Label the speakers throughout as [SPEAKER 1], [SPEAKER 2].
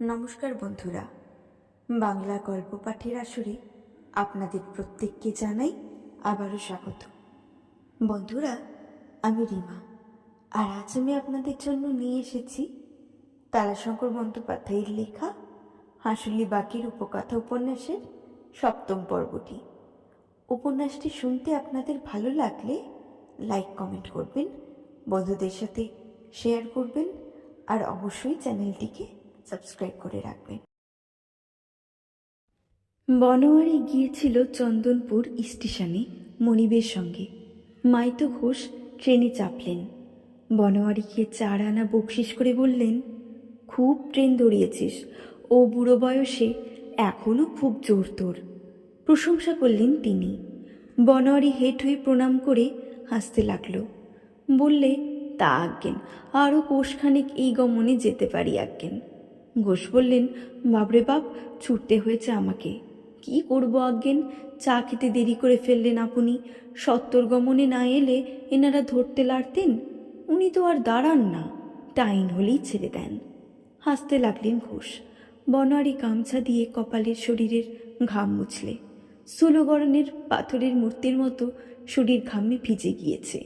[SPEAKER 1] নমস্কার বন্ধুরা। বাংলা গল্প পাঠের আসরে আপনাদের প্রত্যেককে জানাই আবারও স্বাগত। বন্ধুরা, আমি রিমা। আর আজ আমি আপনাদের জন্য নিয়ে এসেছি তারাশঙ্কর বন্দ্যোপাধ্যায়ের লেখা হাঁসুলি বাকির উপকথা উপন্যাসের সপ্তম পর্বটি। উপন্যাসটি শুনতে আপনাদের ভালো লাগলে লাইক, কমেন্ট করবেন, বন্ধুদের সাথে শেয়ার করবেন, আর অবশ্যই চ্যানেলটিকে সাবস্ক্রাইব করে রাখবেন। বনোয়ারি গিয়েছিল চন্দনপুর স্টেশনে মনিবের সঙ্গে। মাইতো ঘোষ ট্রেনে চাপলেন। বনোয়ারিকে চার আনা বকশিস করে বললেন, খুব ট্রেন দৌড়িয়েছিস। ও বুড়ো বয়সে এখনও খুব জোর তোর। প্রশংসা করলেন তিনি। বনোয়ারি হেট হয়ে প্রণাম করে হাসতে লাগল। বললে, তা আজ্ঞেন আরও কোষখানেক এই গমনে যেতে পারি আজ্ঞেন। ঘোষ বললেন বাবরে বাপ, ছুটতে হয়েছে আমাকে। কি করব আজ্ঞেন? চা খেতে দেরি করে ফেললেন আপনি। সত্তর গমনে না এলে এনারা ধরতে লাড়তেন। উনি তো আর দাঁড়ান না। টাইন হলেই ছেড়ে দেন। হাসতে লাগলেন ঘোষ। বনোয়ারি গামছা দিয়ে কপালের শরীরের ঘাম মুছলে। সুলগরণের পাথরের মূর্তির মতো শরীর ঘামে ভিজে গিয়েছে।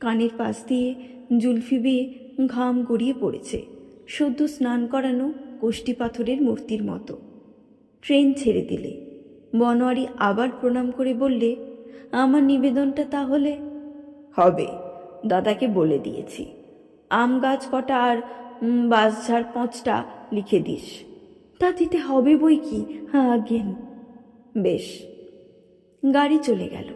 [SPEAKER 1] কানের পাশ দিয়ে জুলফি বেয়ে ঘাম গড়িয়ে পড়েছে। সদ্য স্নান করানো কোষ্টি পাথরের মূর্তির মতো। ট্রেন ছেড়ে দিলে। বনোয়ারি আবার প্রণাম করে বললে আমার নিবেদনটা তাহলে? হবে দাদাকে বলে দিয়েছি। আম গাছ কটা আর উম, বাঁশঝাড় পাঁচটা লিখে দিস। তা দিতে হবে বই কি? হ্যাঁ আগেন বেশ। গাড়ি চলে গেল।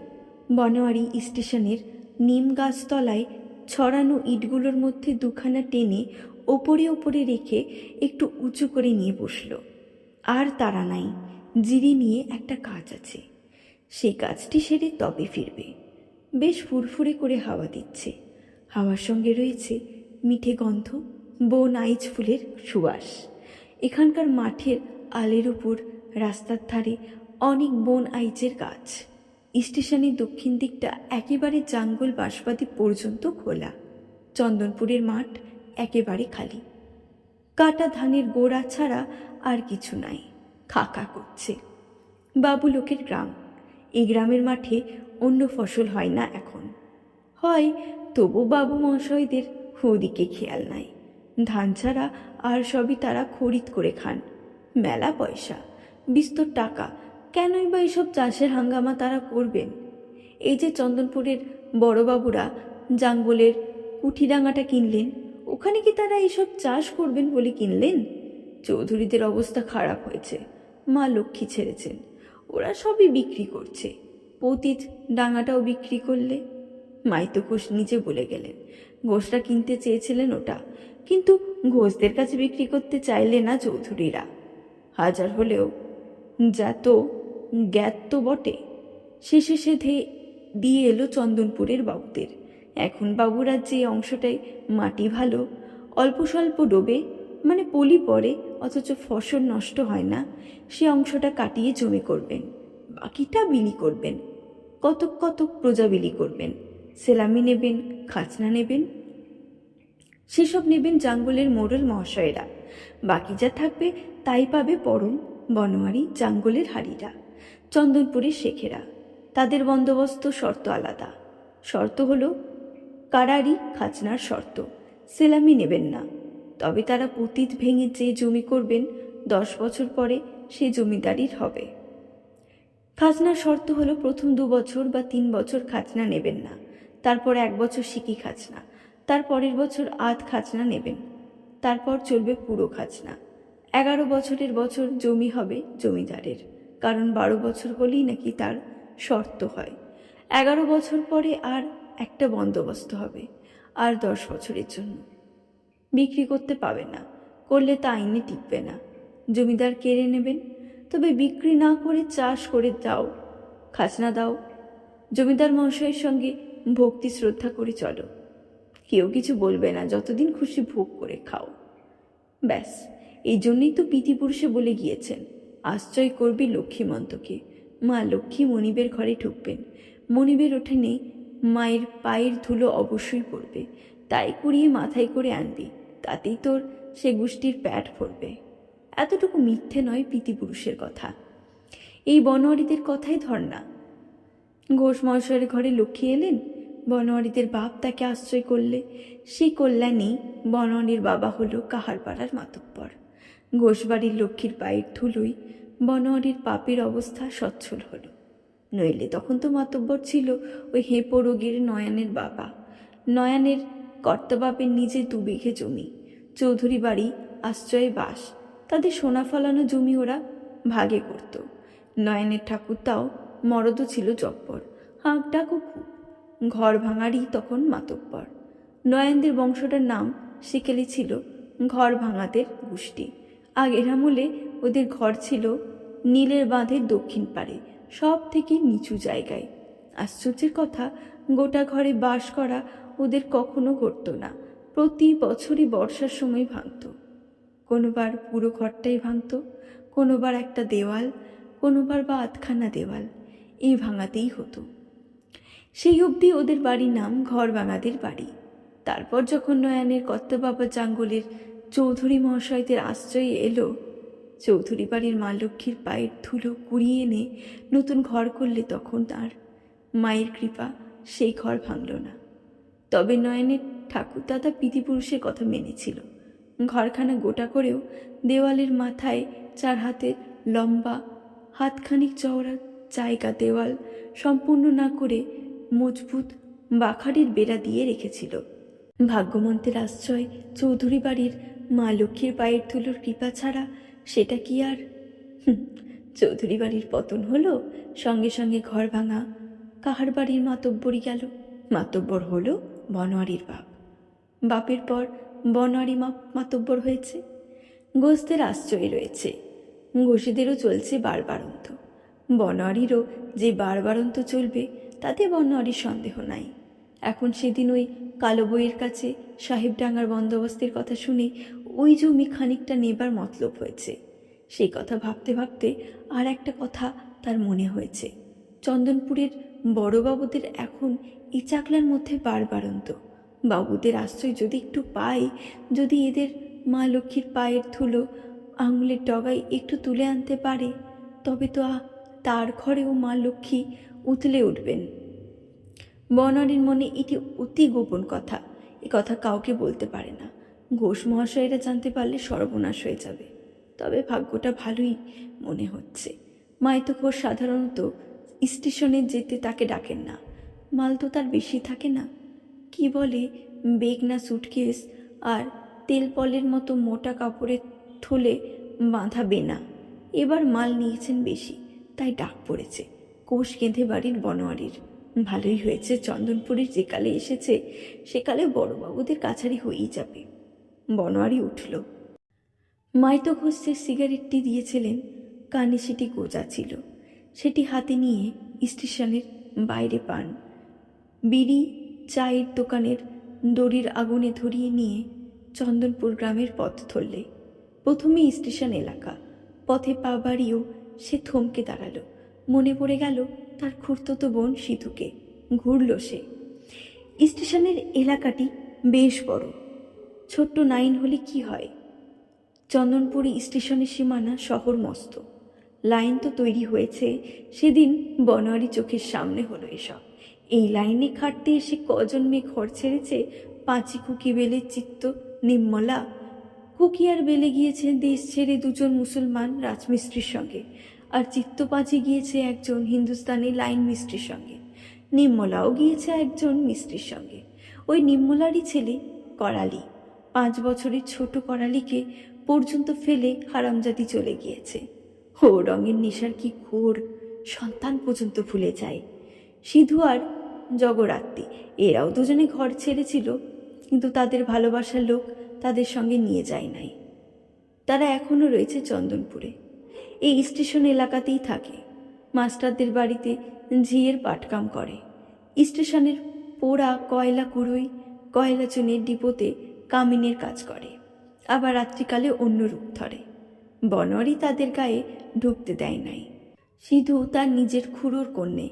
[SPEAKER 1] বনোয়ারি স্টেশনের নিম গাছতলায় ছড়ানো ইটগুলোর মধ্যে দুখানা টেনে ওপরে ওপরে রেখে একটু উঁচু করে নিয়ে বসল। আর তারা নাই, জিরি নিয়ে একটা কাজ আছে। সেই কাজটি সেরে তবে ফিরবে। বেশ ফুরফুরে করে হাওয়া দিচ্ছে। হাওয়ার সঙ্গে রয়েছে মিঠে গন্ধ, বন আইচ ফুলের সুবাস। এখানকার মাঠের আলের উপর রাস্তার ধারে অনেক বন আইচের গাছ। স্টেশনের দক্ষিণ দিকটা একেবারে জাঙ্গল বাঁশবাদি পর্যন্ত খোলা। চন্দনপুরের মাঠ একেবারে খালি। কাটা ধানের গোড়া ছাড়া আর কিছু নাই। খাকা করছে। বাবু লোকের গ্রাম। এই গ্রামের মাঠে অন্য ফসল হয় না এখন। হয় তবু বাবু মহাশয়দের ওদিকে খেয়াল নাই। ধান ছাড়া আর সবই তারা খরিদ করে খান। মেলা পয়সা, বিস্তর টাকা। কেনই বা এইসব চাষের হাঙ্গামা তারা করবেন? এই যে চন্দনপুরের বড়বাবুরা জাঙ্গলের কুঠিডাঙ্গাটা কিনলেন ওখানে কি তারা এইসব চাষ করবেন বলে কিনলেন? চৌধুরীদের অবস্থা খারাপ হয়েছে। মা লক্ষ্মী ছেড়েছেন। ওরা সবই বিক্রি করছে। পতিত ডাঙাটাও বিক্রি করলে। মাইতো ঘোষ নিজে বলে গেলেন ঘোষরা কিনতে চেয়েছিলেন ওটা। কিন্তু ঘোষদের কাছে বিক্রি করতে চাইলে না চৌধুরীরা? হাজার হলেও যা তো জ্ঞাত তো বটে। শেষে সেধে দিয়ে এলো চন্দনপুরের বাবুদের। এখন বাবুরা যে অংশটায় মাটি ভালো। অল্প স্বল্প ডোবে মানে পলি পড়ে, অথচ ফসল নষ্ট হয় না, সে অংশটা কাটিয়ে জমি করবেন। বাকিটা বিলি করবেন। কতক কতক প্রজা বিলি করবেন। সেলামি নেবেন, খাজনা নেবেন। সেসব নেবেন জাঙ্গলের মোড়ল মহাশয়েরা। বাকি যা থাকবে তাই পাবে পরম বনোয়ারি জাঙ্গলের হাড়িরা। চন্দনপুরের শেখেরা। তাদের বন্দোবস্ত শর্ত আলাদা। শর্ত হলো কারারি খাজনার শর্ত। সেলামি নেবেন না। তবে তারা পতীত ভেঙে যে জমি করবেন, দশ বছর পরে সে জমিদারির হবে। খাজনার শর্ত হলো প্রথম দু বছর বা তিন বছর খাজনা নেবেন না। তারপর এক বছর সিকি খাজনা। তার পরের বছর আধ খাজনা নেবেন। তারপর চলবে পুরো খাজনা। এগারো বছরের বছর জমি হবে জমিদারের। কারণ বারো বছর হলেই নাকি তার শর্ত হয়। এগারো বছর পরে আর একটা বন্দোবস্ত হবে, আর দশ বছরের জন্য। বিক্রি করতে পাবে না, করলে তা আইনে টিকবে না। জমিদার কেড়ে নেবেন, তবে বিক্রি না করে চাষ করে দাও, খাজনা দাও। জমিদার মহাশয়ের সঙ্গে ভক্তি, শ্রদ্ধা করে চলো। কেউ কিছু বলবে না, যতদিন খুশি ভোগ করে খাও। ব্যাস, এই জন্যই তো পিতিপুরুষে বলে গিয়েছেন, আশ্রয় করবি লক্ষ্মীমন্তকে। মা লক্ষ্মী মনিবের ঘরে ঢুকবেন। মনিবের ওঠেনে মায়ের পায়ের ধুলো অবশ্যই পড়বে। তাই কুড়িয়ে মাথায় করে আনবি। তাতেই তোর সে গোষ্ঠীর প্যাট পড়বে এতটুকু মিথ্যে নয় পিতিপুরুষের কথা। এই বনোয়ারিদের কথাই ধর না। ঘোষ মহাশয়ের ঘরে লক্ষ্মী এলেন। বনোয়ারিদের বাপ তাকে আশ্রয় করলে। সেই কল্যাণী বনোয়ারির বাবা হলো কাহারপাড়ার মাতব্বর। ঘোষবাড়ির লক্ষ্মীর পায়ের ধুলোই বনোয়ারির পাপের অবস্থা সচ্ছল হলো। নইলে তখন তো মাতব্বর ছিল ওই হেঁপো রোগীর নয়ানের বাবা। নয়ানের কর্তাবাপের নিজে দু বিঘে জমি। চৌধুরী বাড়ি, আশ্রয়ে বাস। তাদের সোনা ফলানো জমি ওরা ভাগে করত। নয়নের ঠাকুরতাও মরদও ছিল জব্বর, হাঁক ডাকও খুব। ঘর ভাঙারই তখন মাতব্বর। নয়নদের বংশটার নাম সেকেলে ছিল ঘর ভাঙাদের গোষ্ঠী। আগের আমলে ওদের ঘর ছিল নীলের বাঁধের দক্ষিণ পারে সব থেকে নিচু জায়গায়। আশ্চর্যের কথা, গোটা ঘরে বাস করা ওদের কখনো ঘটত না। প্রতি বছরই বর্ষার সময় ভাঙত। কোনোবার পুরো ঘরটাই ভাঙত, কোনোবার একটা দেওয়াল, কোনোবার বা আধখানা দেওয়াল। এই ভাঙাতেই হতো। সেই অবধি ওদের বাড়ির নাম ঘর ভাঙাদের বাড়ি। তারপর যখন নয়নের কর্তবাবা জাঙ্গলের চৌধুরী মহাশয়দের আশ্রয়ে এলো চৌধুরী বাড়ির মা লক্ষ্মীর পায়ের ধুলো কুড়িয়ে এনে নতুন ঘর করলে তখন তার মায়ের কৃপা সেই ঘর ভাঙল না। তবে নয়নের ঠাকুর দাদা পিতিপুরুষের কথা মেনেছিল। ঘরখানা গোটা করেও দেওয়ালের মাথায় চার হাতের লম্বা, হাতখানিক চওড়া জায়গা দেওয়াল সম্পূর্ণ না করে মজবুত বাখারির বেড়া দিয়ে রেখেছিল। ভাগ্যমন্তের আশ্রয় চৌধুরী বাড়ির মা লক্ষ্মীর পায়ের ধুলোর কৃপা ছাড়া সেটা কি আর? চৌধুরী বাড়ির পতন হলো, সঙ্গে সঙ্গে ঘর ভাঙা, কাহার বাড়ির মাতব্বরই গেল। মাতব্বর হলো বনোয়ারির বাপ। বাপের পর বনোয়ারি মা মাতব্বর হয়েছে। গোস্তের আশ্রয়ে রয়েছে। গোসীদেরও চলছে বারবারন্ত। বনোয়ারিরও যে বারবারন্ত চলবে, তাতে বনোয়ারির সন্দেহ নাই। এখন সেদিন ওই কালো বইয়ের কাছে সাহেবডাঙ্গার বন্দোবস্তের কথা শুনে ওই জমি খানিকটা নেবার মতলব হয়েছে। সেই কথা ভাবতে ভাবতে আর একটা কথা তার মনে হয়েছে। চন্দনপুরের বড়বাবুদের এখন এই চাকলার মধ্যে বারবারন্ত বাবুদের আশ্রয় যদি একটু পাই যদি এদের মা লক্ষ্মীর পায়ের ধুলো আঙুলের ডগায় একটু তুলে আনতে পারে, তবে তো তার ঘরেও মা লক্ষ্মী উতলে উঠবেন। বনারীর মনে এটি অতি গোপন কথা, এ কথা কাউকে বলতে পারে না। ঘোষ মহাশয়েরা জানতে পারলে সর্বনাশ হয়ে যাবে। তবে ভাগ্যটা ভালোই মনে হচ্ছে। মাইতো ঘোষ সাধারণত স্টেশনে যেতে তাকে ডাকেন না। মাল তো তার বেশি থাকে না। কি বলে, বেগ না সুটকেস আর তেল পলের মতো মোটা কাপড়ের থলে বাঁধা বেনা। এবার মাল নিয়েছেন বেশি, তাই ডাক পড়েছে। কোষ কেঁধে বাড়ির বনোয়ারির। ভালোই হয়েছে, চন্দনপুরের যে কালে এসেছে সেকালে বড়বাবুদের কাছারি হয়েই যাবে। বনোয়ারি উঠল। মাইতো ঘোষ যে সিগারেটটি দিয়েছিলেন, কানে সেটি গোজা ছিল। সেটি হাতে নিয়ে স্টেশনের বাইরে পান। বিড়ি, চায়ের দোকানের দড়ির আগুনে ধরিয়ে নিয়ে চন্দনপুর গ্রামের পথ ধরলে। প্রথমে স্টেশন এলাকা। পথে পা বাড়িয়েও সে থমকে দাঁড়াল। মনে পড়ে গেল তার খুঁড়তো বোন সিধুকে। ঘুরল সে। স্টেশনের এলাকাটি বেশ বড়। ছোট্ট নাইন হলে কি হয়? চন্দনপুরি স্টেশনের সীমানা শহর মস্ত। লাইন তো তৈরি হয়েছে, সেদিন বনোয়ারি চোখের সামনে হলো এসব। এই লাইনে খাটতে এসে কজন মেয়ে ঘর ছেড়েছে? পাঁচি কুকি বেলের চিত্ত, নিম্মলা। কুকি আর বেলে গিয়েছে দেশ ছেড়ে দুজন মুসলমান রাজমিস্ত্রির সঙ্গে। আর চিত্ত পাঁচি গিয়েছে একজন হিন্দুস্তানি লাইন মিস্ত্রির সঙ্গে। নির্মলাও গিয়েছে একজন মিস্ত্রির সঙ্গে। ওই নিম্মলারই ছেলে করালি। পাঁচ বছরের ছোট করালিকে পর্যন্ত ফেলে হারামজাদি চলে গিয়েছে। ও রঙের নেশার কি ঘোর সন্তান পর্যন্ত ভুলে যায়। সিধু আর জগরাত্রি, এরাও দুজনে ঘর ছেড়েছিল, কিন্তু তাদের ভালোবাসার লোক তাদের সঙ্গে নিয়ে যায় নাই। তারা এখনও রয়েছে চন্দনপুরে। এই স্টেশন এলাকাতেই থাকে। মাস্টারদের বাড়িতে ঝিয়ের পাটকাম করে। স্টেশনের পোড়া কয়লা কুড়োই, কয়লা চুনের ডিপোতে কামিনের কাজ করে, আবার রাত্রিকালে অন্য রূপ ধরে। বনোয়ারি তাদের গায়ে ঢুকতে দেয় নাই। সিধু তার নিজের খুড়োর কন্যে।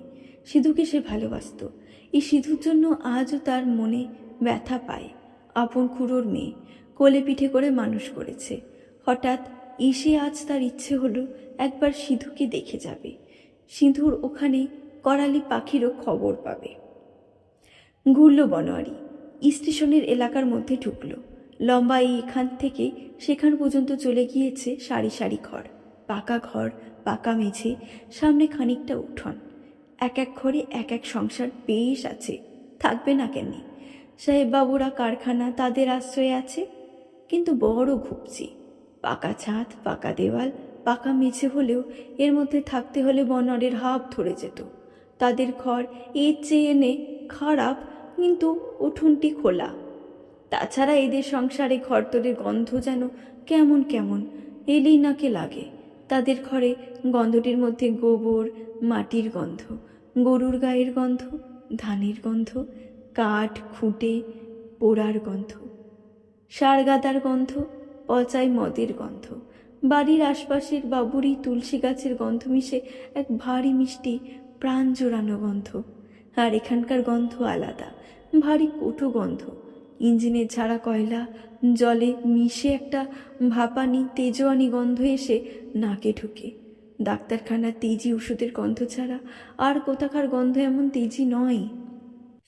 [SPEAKER 1] সিধুকে সে ভালোবাসত। এই সিধুর জন্য আজও তার মনে ব্যথা পায়। আপন খুড়োর মেয়ে কোলে পিঠে করে মানুষ করেছে। হঠাৎ এসে আজ তার ইচ্ছে হলো একবার সিধুকে দেখে যাবে। সিধুর ওখানে করালি পাখিরও খবর পাবে। ঘুরল বনোয়ারি স্টেশনের এলাকার মধ্যে ঢুকলো। লম্বা এই এখান থেকে সেখান পর্যন্ত চলে গিয়েছে সারি সারি ঘর। পাকা ঘর, পাকা মেঝে, সামনে খানিকটা উঠোন। এক এক ঘরে এক এক সংসার বেশ আছে। থাকবে না কেন? সাহেব বাবুরা কারখানা তাদের আশ্রয়ে আছে। কিন্তু বড় ঘুপছি পাকা ছাদ, পাকা দেওয়াল, পাকা মেঝে হলেও এর মধ্যে থাকতে হলে বনরের হাফ ধরে যেত। তাদের ঘর এর চেয়ে এনে খারাপ কিন্তু উঠোনটি খোলা। তাছাড়া এদের সংসারে ঘরতরের গন্ধ যেন কেমন কেমন এলেই নাকে লাগে। তাদের ঘরে গন্ধটির মধ্যে গোবর, মাটির গন্ধ, গরুর গায়ের গন্ধ, ধানের গন্ধ, কাঠ, খুঁটে, পোড়ার গন্ধ সার গাদার গন্ধ, পচাই মদের গন্ধ, বাড়ির আশপাশের বাবুরি তুলসী গাছের গন্ধ মিশে এক ভারী মিষ্টি প্রাণ জোড়ানো গন্ধ। আর এখানকার গন্ধ আলাদা, ভারী কটু গন্ধ। ইঞ্জিনের ঝাড়া কয়লা, জলে মিশে একটা ভাপানি, তেজোয়ানি গন্ধ এসে নাকে ঢুকে। ডাক্তারখানার তেজি ওষুধের গন্ধ ছাড়া আর কোথাকার গন্ধ এমন তেজি নয়।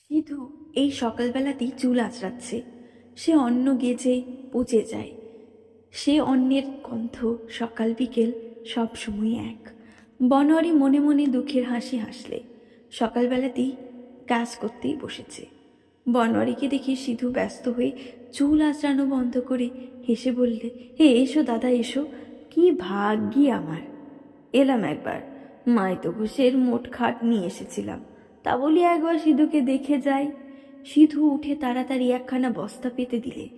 [SPEAKER 1] সিধু এই সকালবেলাতেই চুল আঁচড়াচ্ছে। সে অন্ন গেজে পচে যায়। সে অন্যের গন্ধ সকাল বিকেল সব সময় এক। বনোয়ারি মনে মনে দুঃখের হাসি হাসলে। সকালবেলাতেই কাজ করতেই বসেছে। বনোয়ারিকে দেখে সিধু ব্যস্ত হয়ে চুল আঁচড়ানো বন্ধ করে হেসে বললে, হে, এসো দাদা, এসো। কি ভাগ্যি আমার। এলাম একবার। মাইতো ঘোষের মোট খাট নিয়ে এসেছিলাম। তা বলি একবার সিধুকে দেখে যাই। সিধু উঠে তাড়াতাড়ি একখানা বস্তা পেতে দিলে,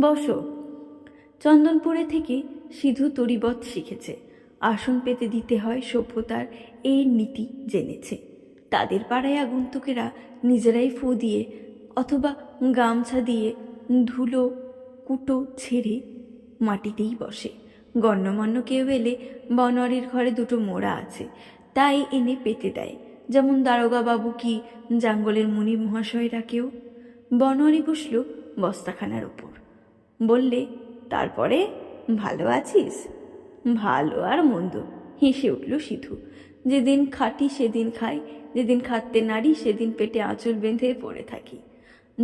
[SPEAKER 1] বসো। চন্দনপুরে থেকে সিধু তরিবত শিখেছে। আসন পেতে দিতে হয় সভ্যতার এই নীতি জেনেছে। তাদের পাড়ায় আগন্তুকেরা নিজেরাই ফু দিয়ে অথবা গামছা দিয়ে ধুলো, কুটো ছেড়ে মাটিতেই বসে। গণ্যমান্য কেউ এলে বনোয়ারির ঘরে দুটো মোড়া আছে, তাই এনে পেতে দেয়। যেমন দারোগা বাবু কি জাঙ্গলের মুনি মহাশয়রা কেউ? বনোয়ারি বসল বস্তাখানার ওপর। বললে, তারপরে ভালো আছিস? ভালো আর মন্দ, হেসে উঠল সিধু। যেদিন খাটি সেদিন খাই, যেদিন খাটতে নাড়ি, সেদিন পেটে আঁচল বেঁধে পড়ে থাকি।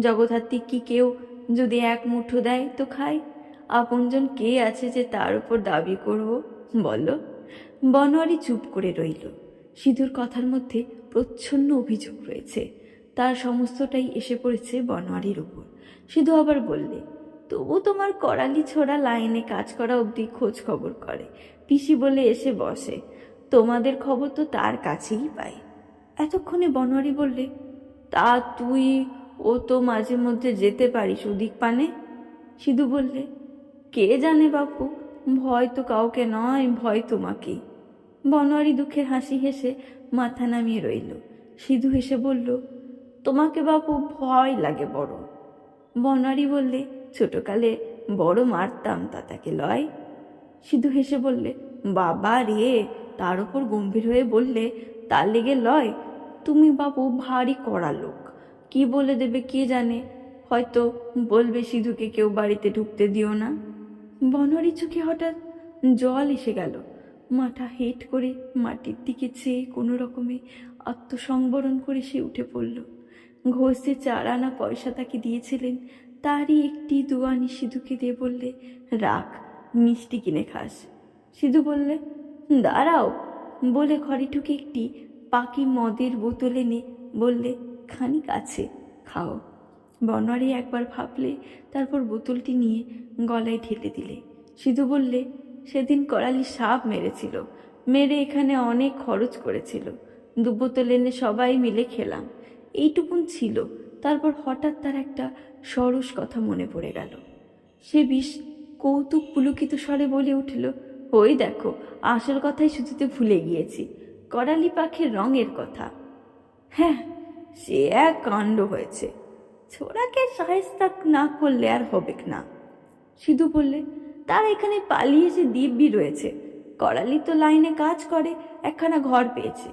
[SPEAKER 1] জগদ্ধাত্রী কি কেউ যদি এক মুঠো দেয় তো খায় আপনজন কে আছে যে তার উপর দাবি করব? বলো। বনোয়ারি চুপ করে রইল। সিধুর কথার মধ্যে প্রচ্ছন্ন অভিযোগ রয়েছে। তার সমস্তটাই এসে পড়েছে বনোয়ারির উপর। সিধু আবার বললে, তবু তোমার করালি ছোড়া লাইনে কাজ করা অবধি খোঁজ খবর করে। পিসি বলে এসে বসে। তোমাদের খবর তো তার কাছেই পাই। এতক্ষণে বনোয়ারি বললে, তা তুই ও তো মাঝে মধ্যে যেতে পারিস ওদিক পানে? সিধু বললে, কে জানে বাপু, ভয় তো কাউকে নয়, ভয় তোমাকেই বনোয়ারি দুঃখের হাসি হেসে মাথা নামিয়ে রইল। সিধু হেসে বলল, তোমাকে বাপু, ভয় লাগে বড়। বনোয়ারি বললে, ছোটকালে বড় মারতাম তা তাকে লয়। সিধু হেসে বললে, বাবা রে তার ওপর গম্ভীর হয়ে বললে, তার লেগে লয়, তুমি বাবু ভারী কড়া লোক। কি বলে দেবে কে জানে? হয়তো বলবে সিধুকে কেউ বাড়িতে ঢুকতে দিও না। বনরি চোখে হঠাৎ জল এসে গেল। মাথা হেট করে মাটির দিকে চেয়ে কোনো রকমে আত্মসংবরণ করে সে উঠে পড়ল। ঘোষ যে চার আনা পয়সা তাকে দিয়েছিলেন, তারই একটি দুয়ানি সিধুকে দিয়ে বললে, রাখ, মিষ্টি কিনে খাস। সিধু বললে দাঁড়াও। বলে ঘরে ঢুকে একটি পাকি মদের বোতল এনে বললে, খানিক আছে, খাও। বনোয়ারি একবার ভাবলে, তারপর বোতলটি নিয়ে গলায় ঢেলে দিলে। সিধু বললে, সেদিন করালি সাপ মেরেছিল, মেরে এখানে অনেক খরচ করেছিল। দু বোতল এনে সবাই মিলে খেলাম। এইটুকুন ছিল। তারপর হঠাৎ তার একটা সরস কথা মনে পড়ে গেল। সে বিষ কৌতুক পুলকিত স্বরে বলে উঠল ওই দেখো, আসল কথাই শুধুতে ভুলে গিয়েছি। করালি পাখির রঙের কথা। হ্যাঁ সে এক কাণ্ড হয়েছে। ছোড়াকে সাহেস্তা না করলে আর হবে না। সিধু বললে, তার এখানে পালিয়ে এসে দিব্যি রয়েছে, করালি তো লাইনে কাজ করে, একখানা ঘর পেয়েছে,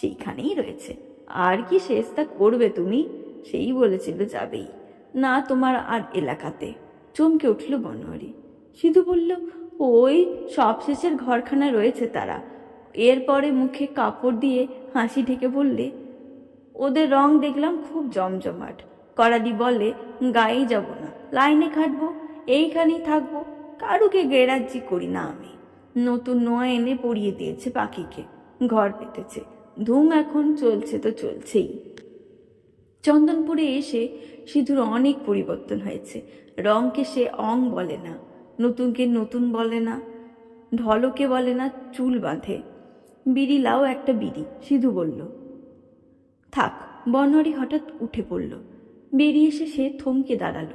[SPEAKER 1] সেইখানেই রয়েছে। আর কি শেষটা করবে তুমি? সেই বলেছিল যাবেই। না তোমার আর এলাকাতে। চমকে উঠল বনোয়ারি সিধু বলল ওই সবশেষের ঘরখানা রয়েছে তারা। এরপরে মুখে কাপড় দিয়ে হাসি ঢেকে বললে, ওদের রং দেখলাম খুব জমজমাট। করালি বলে, গায়েই যাব না, লাইনে খাটবো, এইখানেই থাকব, কারুকে গেরাজ্জি করি না আমি। নতুন নোয়া এনে পরিয়ে দিয়েছে পাখিকে, ঘর পেতেছে। ধুম এখন চলছে তো চলছেই। চন্দনপুরে এসে সিধুর অনেক পরিবর্তন হয়েছে। রংকে সে অং বলে না। নতুনকে নতুন বলে না, ঢলকে বলে না, চুল বাঁধে। বিড়ি লাও একটা বিড়ি, সিধু বলল। থাক বনোয়ারি হঠাৎ উঠে পড়ল। বেরিয়ে এসে সে থমকে দাঁড়াল।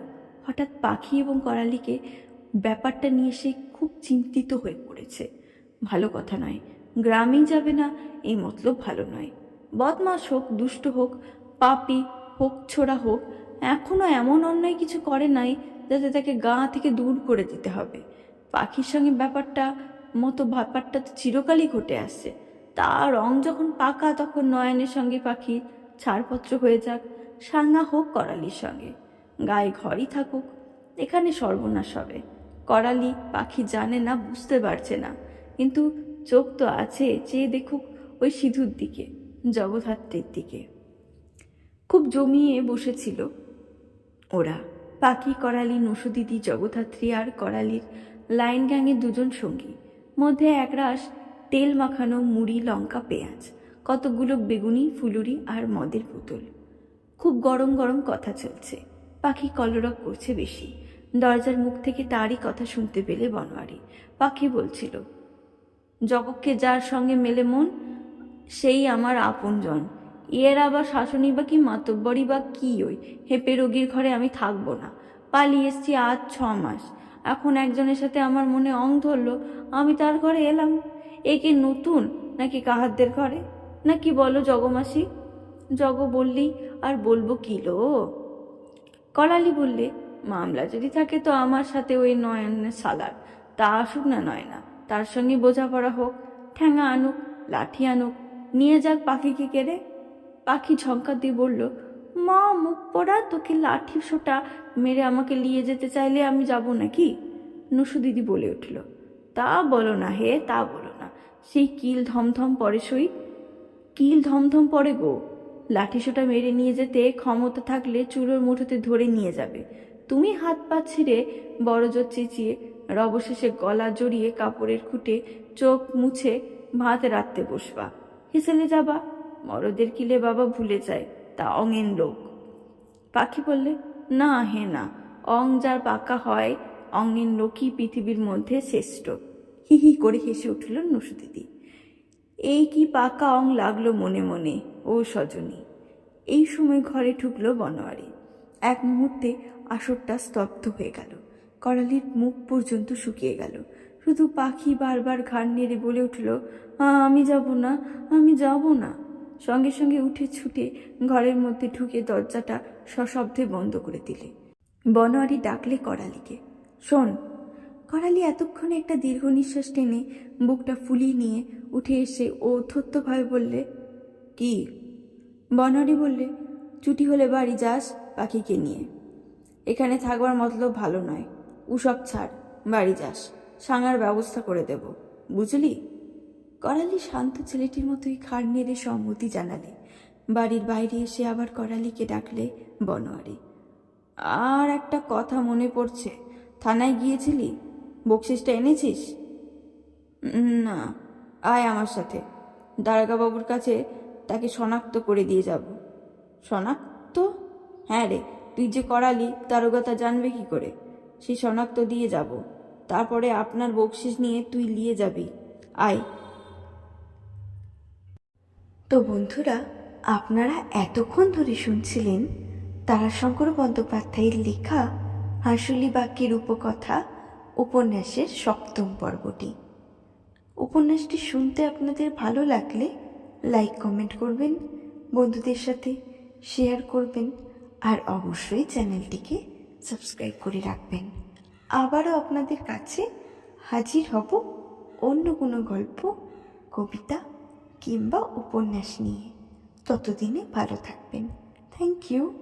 [SPEAKER 1] হঠাৎ পাখি এবং করালিকে ব্যাপারটা নিয়ে সে খুব চিন্তিত হয়ে পড়েছে। ভালো কথা নয়, গ্রামেই যাবে না, এই মতলব ভালো নয়। বদমাস হোক, দুষ্ট হোক, পাপি হোক, ছোড়া হোক এখনও এমন অন্যায় কিছু করে নাই যাতে তাকে গা থেকে দূর করে দিতে হবে। পাখির সঙ্গে ব্যাপারটা মতো ব্যাপারটা তো চিরকালই ঘটে আসছে তার রং যখন পাকা, তখন নয়নের সঙ্গে পাখির ছাড়পত্র হয়ে যাক সাঙ্গা হোক করালির সঙ্গে। গায়ে ঘরই থাকুক, এখানে সর্বনাশ হবে। করালি পাখি জানে না, বুঝতে পারছে না। কিন্তু চোখ তো আছে, চেয়ে দেখুক ওই সিধুর দিকে জগধাত্রীর দিকে। খুব জমিয়ে বসেছিল ওরা। পাখি করালি নসু দিদি জগধাত্রী আর করালির লাইন গ্যাংয়ের দুজন সঙ্গী। মধ্যে একরাশ তেল মাখানো মুড়ি, লঙ্কা, পেঁয়াজ কতগুলো বেগুনি, ফুলুরি আর মদের বোতল খুব গরম গরম কথা চলছে। পাখি কলরব করছে বেশি। দরজার মুখ থেকে তারই কথা শুনতে পেলে বনোয়ারি পাখি বলছিল, জগৎকে যার সঙ্গে মেলে মন, সেই আমার আপনজন। এর আবার শাসনী বা কি মাতব্বরি বা কি ওই? হেপে রোগীর ঘরে আমি থাকব না। পালিয়ে এসছি আজ ছ মাস। এখন একজনের সাথে আমার মনে অং ধরলো, আমি তার ঘরে এলাম। এ একে নতুন নাকি কাহারদের ঘরে? নাকি বলো জগমাসি? জগ বললি, আর বলব কি লো? কলালি বললে, মামলা যদি থাকে তো আমার সাথে ওই নয়নের সালার। তা আসুক না নয় না তার সঙ্গে বোঝাপড়া হোক। ঠ্যাঙা আনুক, লাঠি আনুক, নিয়ে যাক পাখিকে কেড়ে। পাখি ঝঙ্কা দিয়ে বলল, মা, মুখ পড়া, তোকে লাঠি সোটা মেরে আমাকে নিয়ে যেতে চাইলে আমি যাব নাকি? নসু দিদি বলে উঠল, তা বলো না হে, তা বলো না। সেই কিল ধমধম পরে সই। কিল ধমধম পরে গো। লাঠি সোটা মেরে নিয়ে যেতে ক্ষমতা থাকলে চুলোর মুঠোতে ধরে নিয়ে যাবে। তুমি হাত পা ছিঁড়ে বড় জোর চেঁচিয়ে অবশেষে গলা জড়িয়ে কাপড়ের খুঁটে চোখ মুছে ভাত রাখতে বসবা। হেসেলে যাবা। মরদের কিলে বাবা ভুলে যায়, তা অঙেন লোক। পাখি বললে, না, হে না, অং যার পাকা হয় অঙ্গেন লোকই পৃথিবীর মধ্যে শ্রেষ্ঠ। হি হি করে হেসে উঠল নসু দিদি। এই কি পাকা অং লাগল মনে মনে, ও সজনী? এই সময় ঘরে ঢুকলো বনোয়ারি। এক মুহূর্তে আসরটা স্তব্ধ হয়ে গেল। করালির মুখ পর্যন্ত শুকিয়ে গেল। শুধু পাখি বারবার ঘাড় নেড়ে বলে উঠল আমি যাব না, আমি যাব না। সঙ্গে সঙ্গে উঠে ছুটে ঘরের মধ্যে ঢুকে দরজাটা সশব্দে বন্ধ করে দিলে। বনোয়ারি ডাকলে করালিকে, শোন, করালি এতক্ষণে একটা দীর্ঘ নিঃশ্বাস টেনে বুকটা ফুলিয়ে নিয়ে উঠে এসে ও থত্যভাবে বললে, কি? বনোয়ারি বললে ছুটি হলে বাড়ি যাস পাখিকে নিয়ে। এখানে থাকবার মতলব ভালো নয়। উসব ছাড়, বাড়ি যাস। সাঙার ব্যবস্থা করে দেব। বুঝলি? করালি শান্ত ছেলেটির মতোই খাড় নেড়ে সম্মতি জানালে। বাড়ির বাইরে এসে আবার করালিকে ডাকলে বনোয়ারি, আর একটা কথা মনে পড়ছে, থানায় গিয়েছিলি? বকশিসটা এনেছিস? না, আয় আমার সাথে, দারোগাবাবুর কাছে তাকে শনাক্ত করে দিয়ে যাব। শনাক্ত? হ্যাঁ রে, তুই যে করালি, দারোগা তা জানবে কি করে? সে শনাক্ত দিয়ে যাব, তারপরে আপনার বকশিস নিয়ে তুই নিয়ে যাবি। আয় তো বন্ধুরা, আপনারা এতক্ষণ ধরে শুনছিলেন তারাশঙ্কর বন্দ্যোপাধ্যায়ের লেখা হাসুলি বাক্যের উপকথা উপন্যাসের সপ্তম পর্বটি। উপন্যাসটি শুনতে আপনাদের ভালো লাগলে লাইক, কমেন্ট করবেন, বন্ধুদের সাথে শেয়ার করবেন আর অবশ্যই চ্যানেলটিকে সাবস্ক্রাইব করে রাখবেন। আবারও আপনাদের কাছে হাজির হব অন্য কোনো গল্প, কবিতা কিংবা উপন্যাস নিয়ে। ততদিনে ভালো থাকবেন। Thank you